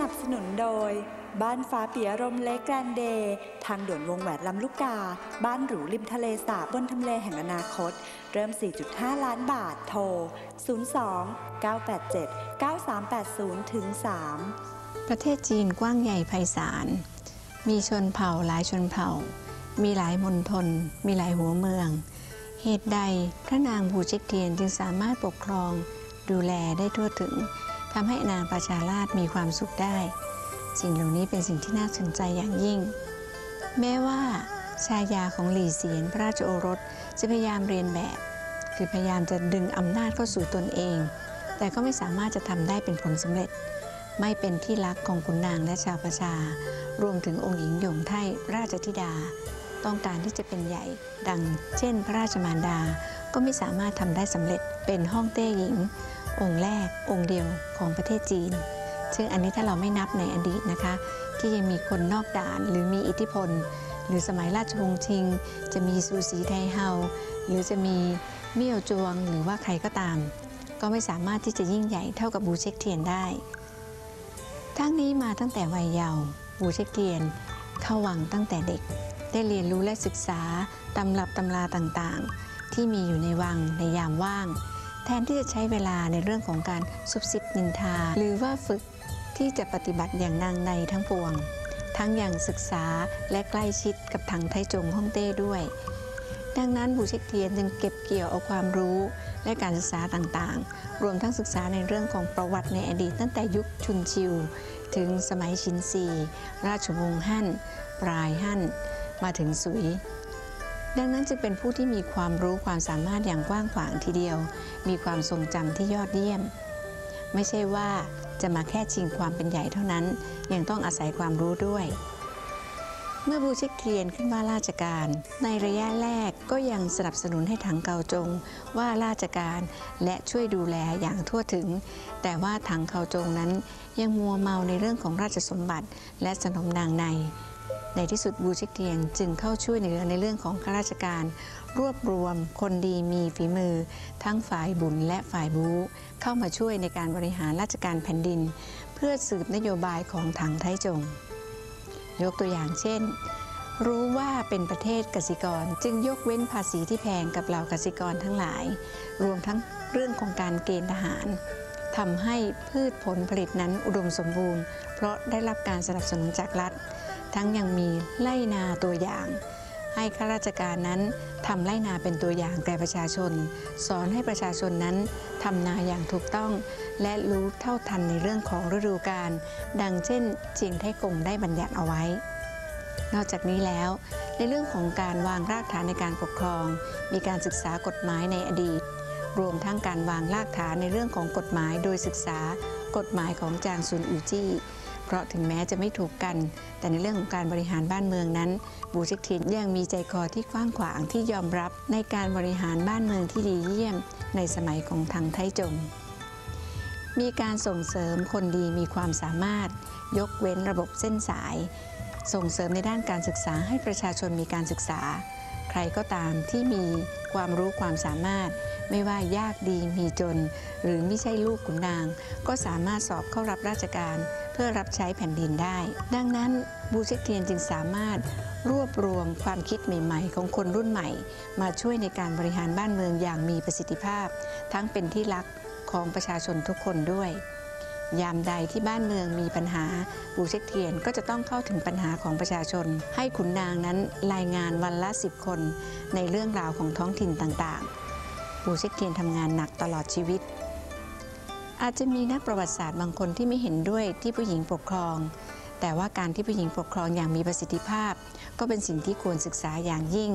นับสนุนโดย บ้านฟ้าเปียรมเล็กแกรนเดย์ ทางด่วนวงแหวนลำลูกกา บ้านหรูริมทะเลสาบบนทำเลแห่งอนาคต เริ่ม 4.5 ล้านบาท โทร 02 987 9380ถึง3ประเทศจีนกว้างใหญ่ไพศาล มีชนเผ่าหลายชนเผ่า มีหลายมณฑล มีหลายหัวเมือง เหตุใดพระนางบูเจกเทียนจึงสามารถปกครองดูแลได้ทั่วถึง ทำให้นางประชาราชมีความสุขได้ สิ่งเหล่านี้เป็นสิ่งที่น่าสนใจอย่างยิ่ง แม้ว่าชายาของหลี่เสียนพระราชโอรสจะพยายามเรียนแบบ คือพยายามจะดึงอำนาจเข้าสู่ตนเอง แต่ก็ไม่สามารถจะทำได้เป็นผลสำเร็จ ไม่เป็นที่รักของขุนนางและชาวประชา รวมถึงองค์หญิงหยงไทราชธิดา ต้องการที่จะเป็นใหญ่ ดังเช่น พระราชมารดา ก็ไม่สามารถทำได้สำเร็จเป็นฮ่องเต้หญิง องค์แรกองค์เดียวของประเทศจีน ซึ่งอันนี้ถ้าเราไม่นับในอดีตนะคะ ที่ยังมีคนนอกด่านหรือมีอิทธิพล หรือสมัยราชวงศ์ชิง จะมีซูสีไทเฮาหรือจะมีเมี่ยวจวงหรือว่าใครก็ตาม ก็ไม่สามารถที่จะยิ่งใหญ่เท่ากับบูเช็กเทียนได้ ทั้งนี้มาตั้งแต่วัยเยาว์บูเช็กเทียน เข้าวังตั้งแต่เด็ก ได้เรียนรู้และศึกษาตำรับตำราต่างๆ ที่มีอยู่ในวังในยามว่าง แทนที่จะใช้เวลาในเรื่องของการซุบซิบนินทา หรือว่าฝึกที่จะปฏิบัติอย่างนางในทั้งปวง ทั้งอย่างศึกษาและใกล้ชิดกับทางไทจงฮ่องเต้ด้วย ดังนั้นบูเชกเทียนจึงเก็บเกี่ยวเอาความรู้และการศึกษาต่างๆ รวมทั้งศึกษาในเรื่องของประวัติในอดีตตั้งแต่ยุคชุนชิว ถึงสมัยชินซี ราชวงศ์ฮั่น ปลายฮั่น มาถึงสุย ดังนั้นจึงเป็นผู้ที่มีความรู้ความสามารถอย่างกว้างขวางทีเดียว มีความทรงจำที่ยอดเยี่ยม ไม่ใช่ว่าจะมาแค่ชิงความเป็นใหญ่เท่านั้น ยังต้องอาศัยความรู้ด้วย เมื่อบูเช็กเทียนขึ้นว่าราชการ ในระยะแรกก็ยังสนับสนุนให้ถังเกาจงว่าราชการและช่วยดูแลอย่างทั่วถึง แต่ว่าถังเกาจงนั้นยังมัวเมาในเรื่องของราชสมบัติและสนมนางใน ในที่สุดบูเช็กเทียนจึงเข้าช่วยเหลือในเรื่องของข้าราชการ รวบรวมคนดีมีฝีมือ ทั้งฝ่ายบุญและฝ่ายบูเข้ามาช่วยในการบริหารราชการแผ่นดิน เพื่อสืบนโยบายของถังไทจง ยกตัวอย่างเช่น รู้ว่าเป็นประเทศกสิกรจึงยกเว้นภาษีที่แพงกับเหล่ากสิกรทั้งหลาย รวมทั้งเรื่องของการเกณฑ์ทหารทำให้พืชผลผลิตนั้นอุดมสมบูรณ์ เพราะได้รับการสนับสนุนจากรัฐ ทั้งยังมีไล่นาตัวอย่าง ให้ข้าราชการนั้นทำไร่นาเป็นตัวอย่างแก่ประชาชน สอนให้ประชาชนนั้นทำนาอย่างถูกต้อง และรู้เท่าทันในเรื่องของฤดูกาลดังเช่นเจียงไทกงได้บัญญัติเอาไว้ นอกจากนี้แล้ว ในเรื่องของการวางรากฐานในการปกครอง มีการศึกษากฎหมายในอดีต รวมทั้งการวางรากฐานในเรื่องของกฎหมายโดยศึกษากฎหมายของจางซุนอูจี้ ราะถึงแม้จะไม่ถูกกัน แต่ในเรื่องของการบริหารบ้านเมืองนั้น บูเช็กทินยังมีใจคอที่กว้างขวางที่ยอมรับในการบริหารบ้านเมืองที่ดีเยี่ยม ในสมัยของทางไทจง มีการส่งเสริมคนดีมีความสามารถ ยกเว้นระบบเส้นสาย ส่งเสริมในด้านการศึกษาให้ประชาชนมีการศึกษา ใครก็ตามที่มีความรู้ความสามารถ ไม่ว่ายากดีมีจน หรือไม่ใช่ลูกขุนนาง ก็สามารถสอบเข้ารับราชการ เพื่อรับใช้แผ่นดินได้ ดังนั้นบูเชเทียนจึงสามารถรวบรวมความคิดใหม่ ๆ ของคนรุ่นใหม่ มาช่วยในการบริหารบ้านเมืองอย่างมีประสิทธิภาพ ทั้งเป็นที่รักของประชาชนทุกคนด้วย ยามใดที่บ้านเมืองมีปัญหาบูเชกเทียนก็จะต้องเข้าถึงปัญหาของประชาชน ให้ขุนนางนั้นรายงานวันละสิบคน ในเรื่องราวของท้องถิ่นต่างๆ ปูเช็กเทียนทำงานหนักตลอดชีวิต อาจจะมีนักประวัติศาสตร์บางคนที่ไม่เห็นด้วยที่ผู้หญิงปกครอง แต่ว่าการที่ผู้หญิงปกครองอย่างมีประสิทธิภาพ ก็เป็นสิ่งที่ควรศึกษาอย่างยิ่ง